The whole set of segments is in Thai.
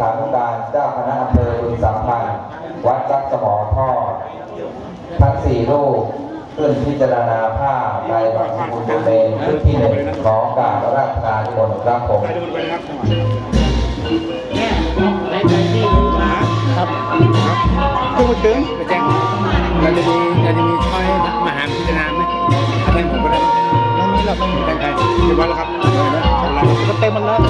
ขานุการเจ้าคณะอำเภอบึงสามพันธ์วัดจักสมอทอดทั้งสี่รูปขึ้นพิจารณาผ้าในบางสกุลบุญเมนชุดที่หนึ่งของการราชการนิมนรับผมครับพูดถึงไปแจ้งเราจะมีเราจะมีช้อยมหาพิจารณาไหมถ้าแทนผมก็ได้ไม่มีหรอกแทนใครเรียบร้อยแล้วครับ เรียบร้อยแล้วก็เต็มมันแล้ว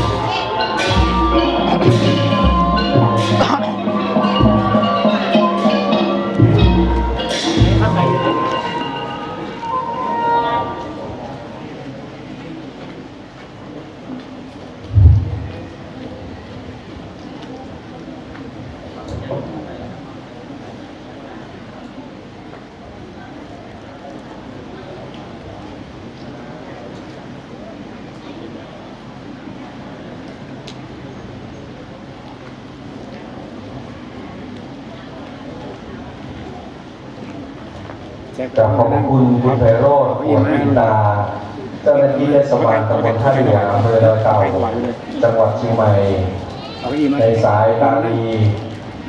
กราบขอบพระคุณคุณไพโรธหัวพิตาเจ้าหน้าที่เทศบาลตำบลท่าเรืออำเภอดอยเต่าจังหวัดเชียงใหม่ ในสายตาลี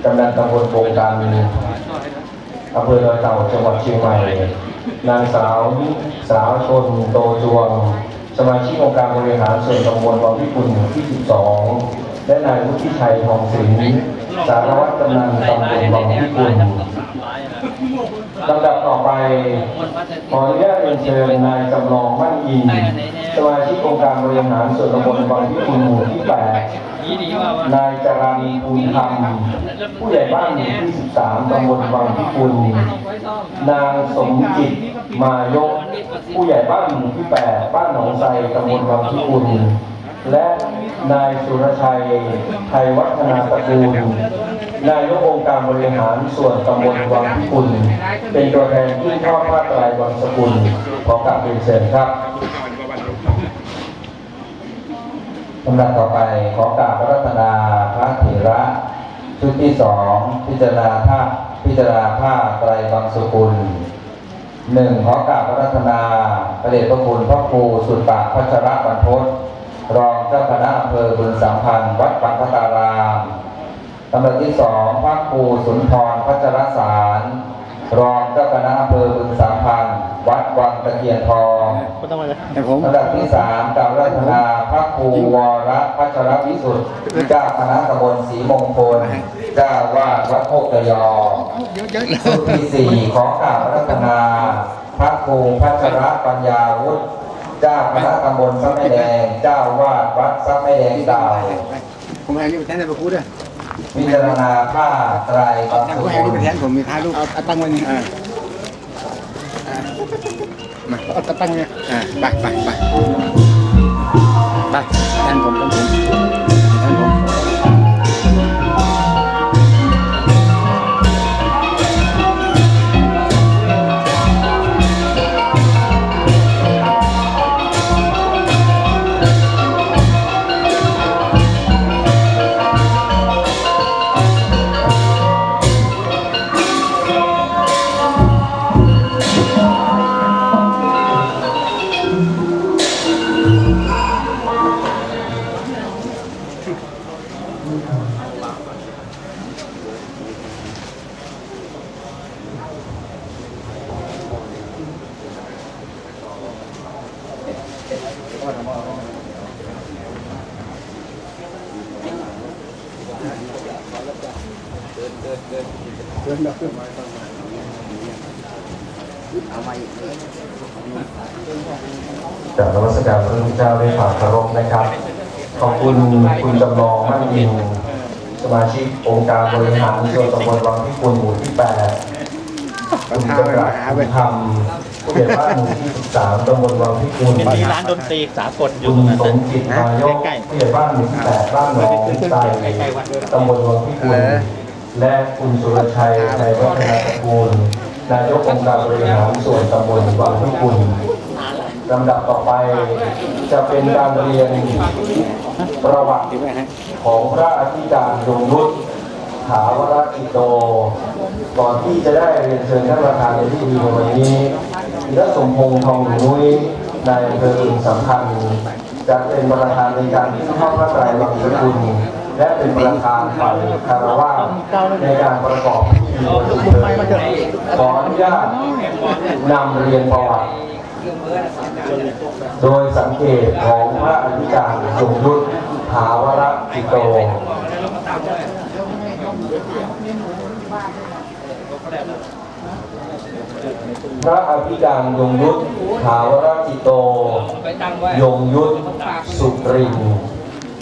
กำนันตำบลบงการอำเภอดอยเต่าจังหวัดเชียงใหม่ นางสาวสาวชนโตจวง สมาชิกองค์การบริหารส่วนตำบลวังพิกุลที่ 12 และนายวุฒิชัยทองศิลป์สารวัตรกำนันตำบลวังพิกุล ลำดับต่อไป ขออนุญาตเรียนเชิญนายจำลองมั่นอินสมาชิกองค์การบริหารส่วนตำบลวังพิกุลหมู่ที่8นายจรัญภูลธรรมผู้ใหญ่บ้านหมู่ที่ 13ตำบลวังพิกุลนางสมจิตมายก ผู้ใหญ่บ้านหมู่ที่ 8 บ้านหนองไทรตำบลวังพิกุลและนายสุรชัยไทยวัฒนาตระกูล นายกองค์การบริหารส่วนตำบลวังพิกุล เป็นตัวแทนที่ทอดผ้าไตรวังสกุลขอกราบเรียนเชิญครับลำดับต่อไปขอกราบระรัตนาพระเถระชุดที่สองพิจารณาผ้าพิจารณาผ้าไตรบางสกุลหนึ่งขอกราบระรัตนาพระเดชพระคุณพระครูสุดปากพัชรบรรพตรองเจ้าคณะอำเภอบึงสามพันธ์วัดปังคตาราม ลำดับที่สองพระครูสุนทรพัชรสาร รองเจ้าคณะอำเภอบึงสามพันธ์วัดวังตะเคียนทองแต่ผมลำดับที่สามกราบรัตนาพระครูวรพัชรวิสุทธิ์เจ้าคณะตำบลศรีมงคลเจ้าวาดวัดโคกตะยอเยอะๆเลยสุดที่สี่ของกราบรัตนาพระครูพัชรปัญญาวุฒิเจ้าคณะตำบลซับแม่แดง เจ้าวาดวัดซับแม่แดงดาวผมให้นี่ไปแทนในประคูด้วย พิจารณาผ้าไตรบางแต่สผมให้กุนี่ลไปแทนผมมีท้ายรูกเอาเอาตั้งไว้นี่อ่ามาเอาตั้งไว้เนี่ยอ่าไปไปไปไปแทนผมแทนผม จากนวัตการพระพุทธเจ้าด้วยความเคารพนะครับ ขอบคุณคุณจำลองมั่นยิงสมาชิกองค์การบริหารส่วนตำบลวังพิกุลหมู่ที่8คุณจำรัดคุณธรรมผู้ใหญ่บ้านหมู่ที่13ตำบลวังพิกุลมีร้านดนตรีสากลอยู่คุณตรงนั้นสมจิตมายกใกล้ผู้ใหญ่บ้านหมู่ที่8บ้านหนองไทรตำบลวังพิกุล และคุณสุรชัยในวัฒนาตระกูล นายกองค์การบริหารส่วนตำบลวังพิกุลลำดับต่อไปจะเป็นการเรียนประวัติถือไว้ให้ของพระอธิการยงยุทธถาวรกิโต ก่อนที่จะได้เรียนเชิญท่านประธานในที่ดีในวันนี้และสมพงษ์ทองหนูนุ้ยนายอำเภออึ่งสัมพันธ์จะเป็นประธานในการที่ทอดพระไตรลักษณ์สกุล และเป็นประธานฝ่ายคารวะในการประกอบพิธีเชิญขออนุญาตนำเรียนประวัติ โดยสังเกตของพระอธิการทรงยุทธถาวรจิโตพระอธิการยงยุทธถาวรจิโต ยงยุทธสุรินทร์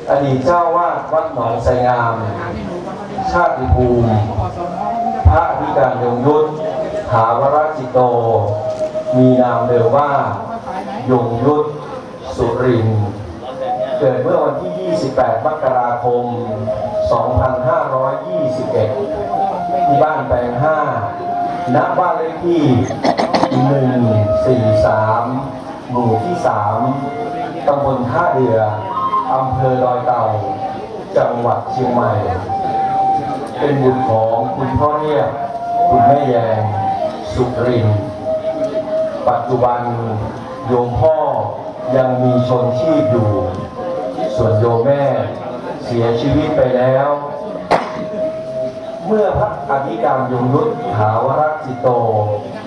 อดีตเจ้าวาดวัดหนองไสงาม ชาติภูมิ พระอธิการยงยุทธถาวรจิตโต มีนามเดิมว่ายงยุทธสุริน เกิดเมื่อวันที่ 28 มกราคม 2521 ที่บ้านแปลง 5 ณ บ้านเลขที่ 143 หมู่ที่ 3 ตำบลท่าเรือ อำเภอดอยเต่า จังหวัดเชียงใหม่ เป็นบุตรของคุณพ่อเรียคุณแม่แยง สุริน ปัจจุบันโยมพ่อยังมีชนชีพอยู่ ส่วนโยมแม่เสียชีวิตไปแล้ว เมื่อพระอธิการยงยุทธถาวรจิโต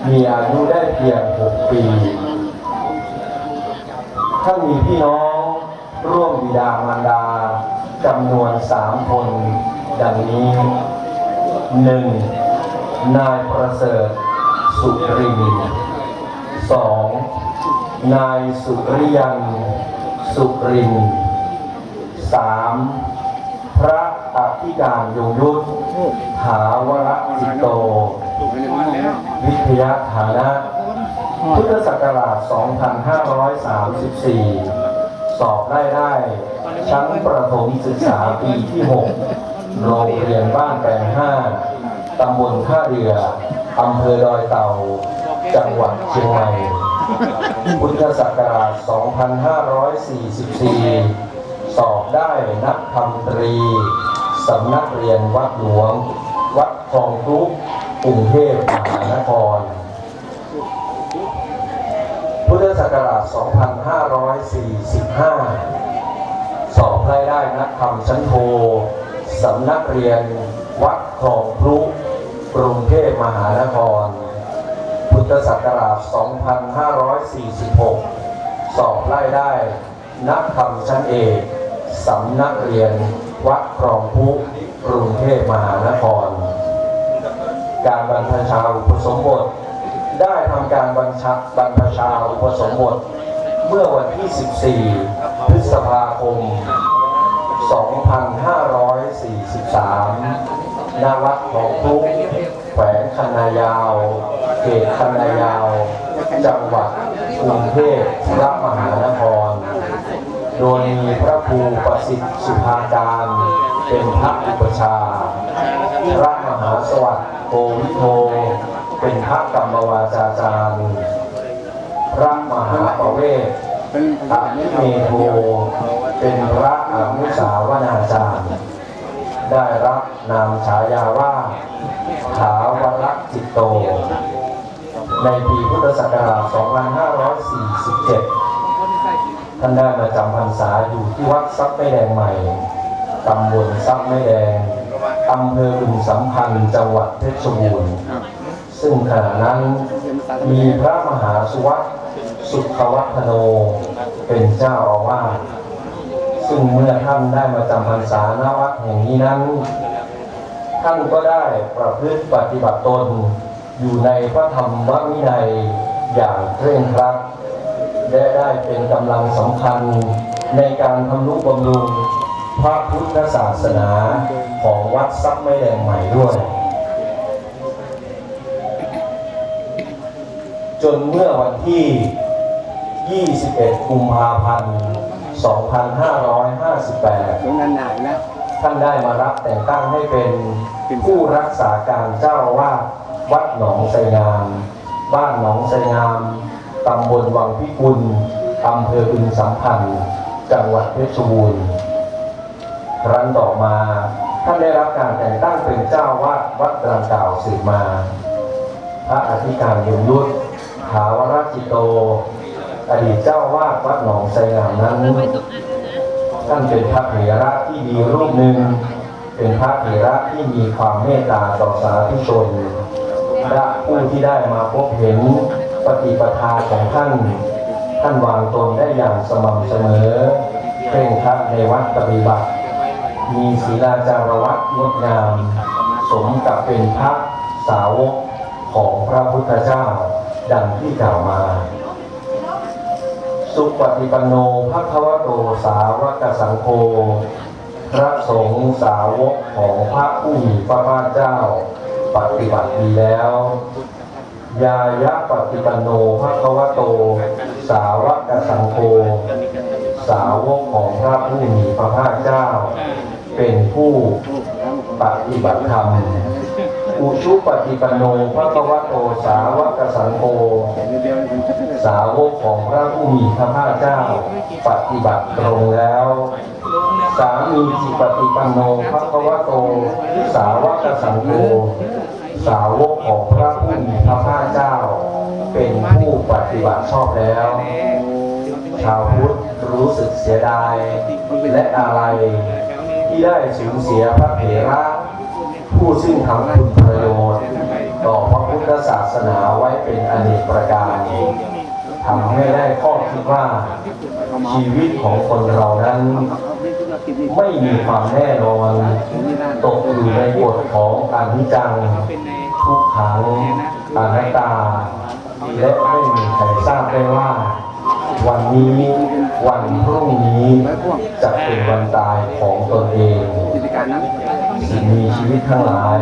มีอายุได้เพียง 6 ปี ท่านมีพี่น้อง ร่วมบิดามารดาจำนวนสามคน ดังนี้หนึ่งนายประเสริฐสุรินสองนายสุริยันสุรินสามพระอธิการยงยุทธถาวรจิตโต วิทยาฐานะ พุทธศักราช 2534 สอบได้ได้ชั้นประถมศึกษาปีที่6โรงเรียนบ้านแปลง5ตำบลท่าเรืออำเภอดอยเต่า จังหวัดเชียงใหม่ พุทธศักราช 2544 สอบได้นักธรรมตรี สำนักเรียนวัดหลวง วัดคลองครุกรุงเทพมหานคร พุทธ ศักราช 2545 สอบได้ได้นักธรรมชั้นโท สำนักเรียนวัดคลองพลุกรุงเทพมหานคร พุทธศักราช 2546 สอบไล่ได้นักธรรมชั้นเอกสำนักเรียนวัดคลองพลุกรุงเทพมหานคร การบรรพชาอุปสมบท ได้ทำการบรรชะบรรพชาอุปสมบทเมื่อวันที่ 14 พฤษภาคม 2543ณวัดหนองพลุแขวงคันนายาว เขตคันนายาว จังหวัดกรุงเทพพระมหานคร โดยมีพระครูประสิทธิ์สุภาการเป็นพระอุปชา พระมหาสวัสดิ์โกวิโท เป็นพระกรรมวาจาจารย์พระมหาประเวศเป็นอภิเมโทเป็นพระอนุสาวนาจารย์ ได้รับนามฉายาว่าถาวรจิตโต ในปีพุทธศักราช 2547 ท่านได้มาจำพรรษาอยู่ที่วัดซับไม่แดงใหม่ ตำบลซับไม่แดงอำเภอบึงสัมพันธ์จังหวัดเพชรบูรณ์ ซึ่งขณะนั้นมีพระมหาสุวัตสุขวัฒโน เป็นเจ้าอาวาสซึ่งเมื่อท่านได้มาจำพรรษาณวัดแห่งนี้นั้น ท่านก็ได้ประพฤติปฏิบัติตนอยู่ในพระธรรมวินัยอย่างเคร่งครัดและได้เป็นกำลังสำคัญในการทำนุบำรุงพระพุทธศาสนาของวัดซับไม่แดงใหม่ด้วย จนเมื่อวันที่ 21 กุมภาพันธ์ 2558ตรงนั้นหนาวนะท่านได้มารับแต่งตั้งให้เป็นผู้รักษาการเจ้าอาวาดวัดหนองไสงาม บ้านหนองไสงาม ตำบลวังพิกุล อำเภอบึงสัมพันธ์ จังหวัดเพชรบูรณ์ครั้นต่อมาท่านได้รับการแต่งตั้งเป็นเจ้าวาดวัดดังกล่าวสืบมา พระอธิการยงยุทธ ถาวรจิตโต อดีตเจ้าวาดวัดหนองไสงามนั้น ท่านเป็นพระเถระที่ดีรูปหนึ่ง เป็นพระเถระที่มีความเมตตาต่อสาธุชนและผู้ที่ได้มาพบเห็นปฏิปทาของท่าน ท่านวางตนได้อย่างสม่ำเสมอเคร่งครัดในวัดปฏิบัติ มีศีลาจารวัตงดงาม สมกับเป็นพระสาวกของพระพุทธเจ้า ดังที่กล่าวมา สุปฏิปันโนภควโตสาวกสังโฆพระสงฆ์สาวกของพระผู้มีพระภาคเจ้า ปฏิบัติดีแล้ว ยายะปฏิปันโนภควโต สาวกสังโฆสาวกของพระผู้มีพระภาคเจ้า เป็นผู้ปฏิบัติธรรม อุชุปฏิปันโนภควโตสาวกสังโฆสาวกของพระผู้มีพระภาคเจ้า ปฏิบัติตรงแล้ว สามีจิปฏิปันโนภควโต สาวกสังโฆสาวกของพระผู้มีพระภาคเจ้า เป็นผู้ปฏิบัติชอบแล้ว ชาวพุทธรู้สึกเสียดายและอะไรที่ได้สูญเสียพระเถระ ผู้ซึ่งทำคุณประโยชน์ต่อพระพุทธศาสนาไว้เป็นอเนกประการทำให้ได้ข้อคิดว่าชีวิตของคนเรานั้น ไม่มีความแน่นอน ตกอยู่ในกฎของอนิจจัง ทุกขังอนัตตา และไม่มีใครทราบได้ว่า วันนี้วันพรุ่งนี้จะเป็นวันตายของตนเอง สิ่งมีชีวิตทั้งหลาย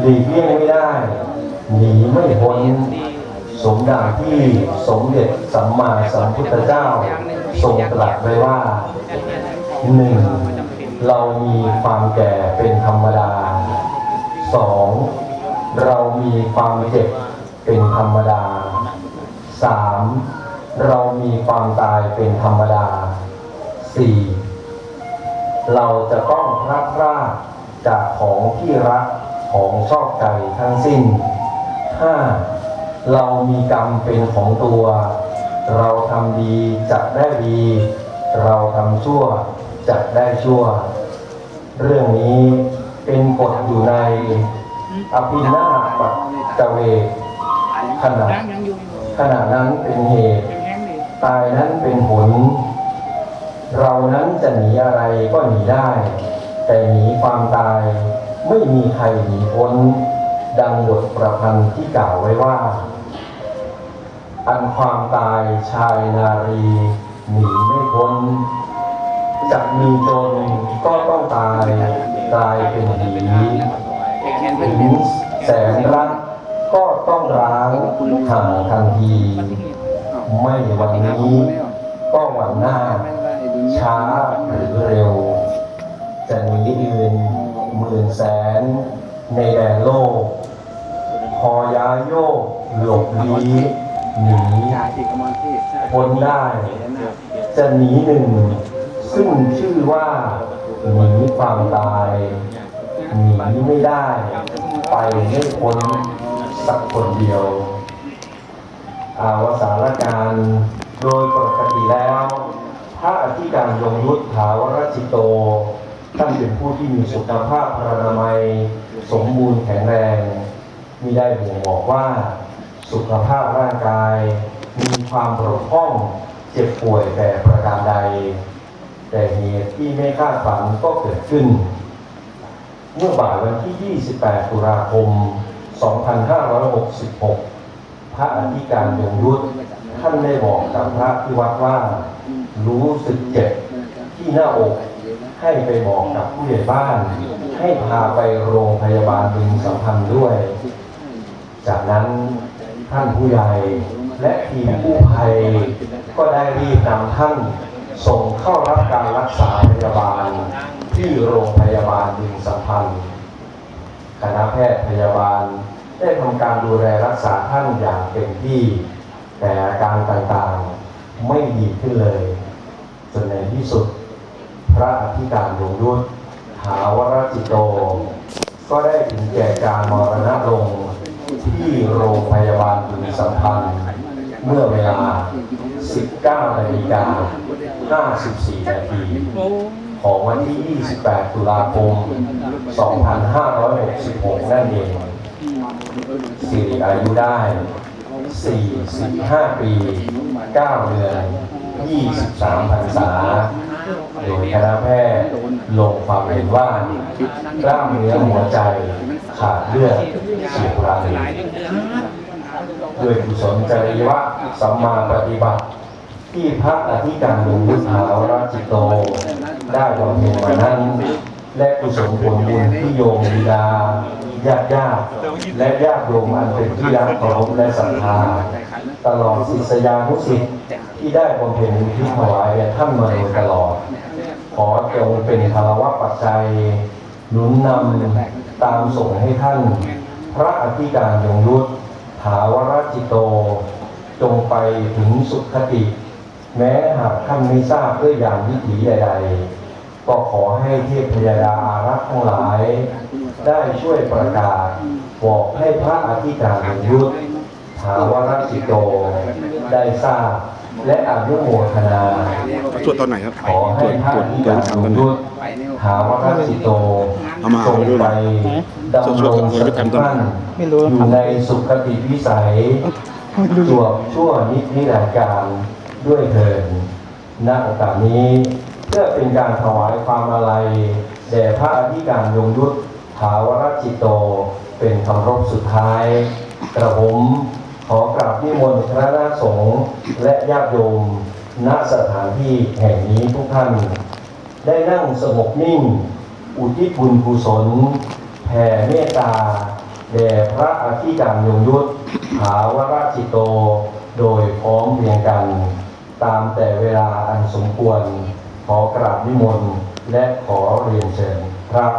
หลีกเลี่ยงไม่ได้ หนีไม่พ้นสมดังที่สมเด็จสัมมาสัมพุทธเจ้าทรงตรัสไว้ว่าหนึ่งเรามีความแก่เป็นธรรมดาสองเรามีความเจ็บเป็นธรรมดาสามเรามีความตายเป็นธรรมดาสี่เราจะต้องพลาดพลาด จากของที่รักของชอบใจทั้งสิ้น 5. เรามีกรรมเป็นของตัว เราทำดีจะได้ดี เราทำชั่วจะได้ชั่ว เรื่องนี้เป็นกฎอยู่ในอภินาปัจจเวขณะขณะนั้นเป็นเหตุ ตายนั้นเป็นผล เรานั้นจะหนีอะไรก็หนีได้ แต่หนีความตายไม่มีใครหนีพ้น ดังบทประพันธ์ที่กล่าวไว้ว่า อันความตายชายนารีหนีไม่พ้นจะมีจนก็ต้องตายตายเป็นผีถึงแสนรักก็ต้องร้างห่างทันที ไม่วันนี้ ก็วันหน้า ช้าหรือเร็ว จะหนีอื่นหมื่นแสนในแดนโลก พอย้ายโยกหลบลี้หนีพ้นได้ จะหนีหนึ่ง ซึ่งชื่อว่าหนีความตายหนีไม่ได้ ไปไม่พ้นสักคนเดียว อาวสารการโดยปกติแล้วพระอธิการยงยุทธาวรจิตโต ท่านเป็นผู้ที่มีสุขภาพพรานามัย สมบูรณ์แข็งแรงมิได้บ่งบอกว่า สุขภาพร่างกาย มีความบกพร่องเจ็บป่วยแต่ประการใด แต่เหตุที่ไม่คาดฝันก็เกิดขึ้น เมื่อบ่ายวันที่ 28 ตุลาคม 2566 พระอธิการยงยุทธท่านได้บอกกับพระที่วัดว่า รู้สึกเจ็บที่หน้าอก ให้ไปบอกกับผู้ใหญ่บ้าน ให้พาไปโรงพยาบาลบึงสัมพันธ์ด้วย จากนั้นท่านผู้ใหญ่และทีมกู้ภัยก็ได้รีบนำท่านส่งเข้ารับการรักษาพยาบาลที่โรงพยาบาลบึงสัมพันธ์คณะแพทย์พยาบาลได้ทำการดูแลรักษาท่านอย่างเต็มที่ แต่อาการต่างๆไม่ดีขึ้นเลย จนในที่สุด พระอธิการหลวงยุทธถาวรจิตโต ก็ได้ถึงแก่การมรณะลงที่โรงพยาบาลบึงสัมพันธ์เมื่อเวลา 19นาฬิกา54นาทีของวันที่ 28 ตุลาคม 2566 นั่นเองสิริอายุได้ 45 ปี 9 เดือน 23 พรรษา คณะแพทย์ลงความเห็นว่ากล้ามเนื้อหัวใจขาดเลือดเฉียบพลันด้วยกุศลจริยวะสัมมาปฏิบัติ ที่พระอธิการหลวงพุทธาวรจิตโต ได้บำเพ็ญมานั้น และกุศลผลบุญที่โยมบิดา ญาติญาติและญาติโยมอันเป็นที่รักเคารพและศรัทธาตลอดศิษยานุศิษย์ที่ได้บำเพ็ญทิศถวายแด่ท่านมาโดยตลอด ขอจงเป็นภารวะปัจจัยหนุนนำตามส่งให้ท่าน พระอธิการยงยุทธถาวรจิตโต จงไปถึงสุขติ แม้หากท่านไม่ทราบด้วยอย่างวิถีใดๆก็ขอให้เทพยดาอารักษ์ทั้งหลาย ได้ช่วยประกาศบอกให้พระอธิการยงยุทธถาวรจิตโต ได้ทราบ และอนุโมทนาตรวจตอนไหนครับขอให้พระอธิการยงยุทธถาวรจิตโตเอามาทรงไปดำช่รวยงๆสช่วยๆถิทำตอนไหนมั่นไม่รู้อยู่ในสุขติวิสัยจวบชั่วนิจนิรันดร์การด้วยเถิดณโอกาสนี้ เพื่อเป็นการถวายความอาลัยแด่พระอธิการยงยุทธ ถาวรจิตโตเป็นคำรบสุดท้าย กระผมขอกราบนิมนต์คณะสงฆ์และญาติโยมณสถานที่แห่งนี้ทุกท่าน ได้นั่งสงบนิ่ง อุทิศบุญกุศลแผ่เมตตาแด่พระอธิการยงยุทธถาวรจิตโต โดยพร้อมเพรียงกัน ตามแต่เวลาอันสมควร ขอกราบนิมนต์และขอเรียนเชิญครับ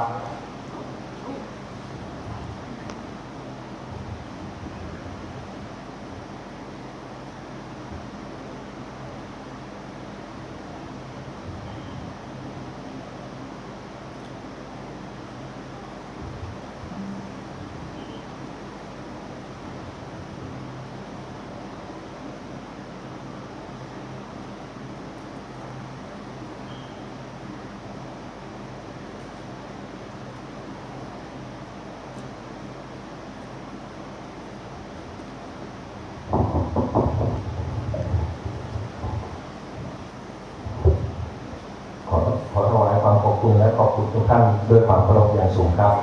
ขอขอถวายความขอบคุณและขอบคุณ ทุกท่านด้วยความเคารพอย่างสูงครับ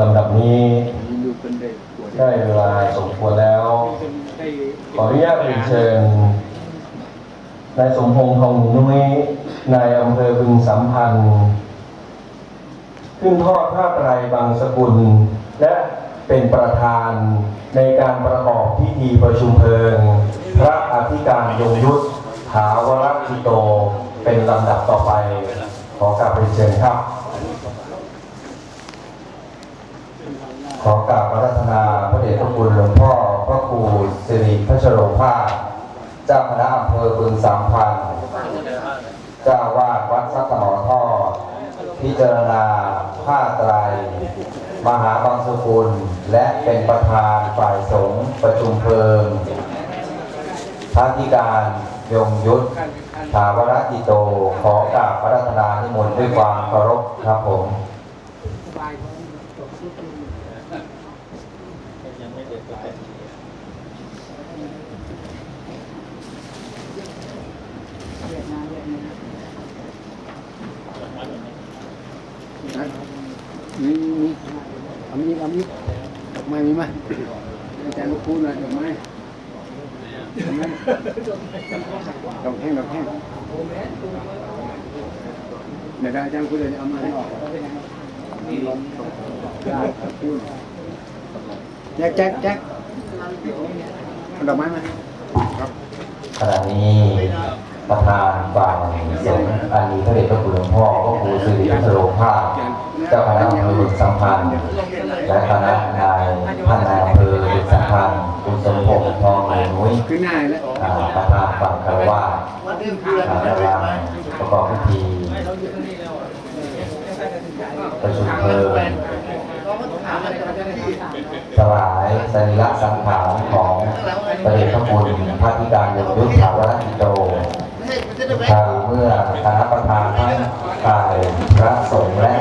ลำดับนี้ได้เวลาสมควรแล้ว ขออนุญาตเรียนเชิญนายสมพงษ์ทองนุ้ยนายอำเภอบึงสัมพันธ์ ขึ้นทอดผ้าไตรบางสกุล และเป็นประธานในการประกอบพิธีประชุมเพลิง พระอธิการยงยุทธถาวรจิโตเป็นลำดับต่อไป ขอกราบเรียนเชิญครับ ขอกราบรัธนาพระเดชพระคุณหลวงพ่อพระครูสิริพัชโรภาสเจ้าคณะอำเภอบึงสามพันเจ้าวาดวัดสักหอท่อ พิจารณา ผ้าไตร มหาบางสุกุล และเป็นประธานฝ่ายสงฆ์ประชุมเพลิงพระธิการยงยุทธถาวรจิโต ขอกราบพระรัตนานิมนต์ด้วยความเคารพครับผมยังไมีมีเอามีเอามีดอกไม้มีไหมอาจารย์ลูกพูดหน่อยดอกไม้ดอกไม้ดอกแห้งดอกแห้งเดี๋ยวอาจารย์พูดเลยเอามาให้ออกได้ครับพูดแจ็คแจ็คแจ็คดอกไม้มาครับขณะนี้ประธานฝ่ายสงฆ์อันมีพระเดชพระคุณหลวงพ่อพระครูสิริพัทโรภาสเจ้าคณะอำเภอบุตรสัมพันธ์และคณะนายท่านนายอำเภอบุตรสัมพันธ์คุณสมพงษ์ทองหนุ้ยประธานฝั่งคารวะอ่ากำลังประกอบพิธีประชุมเพลิงถวายสรีระสังขารของพระเดชพระคุณพระธิการยมยุทธถาวรกิโตทางเมื่อคณะประธานทั้งฝ่ายพระสงฆ์และ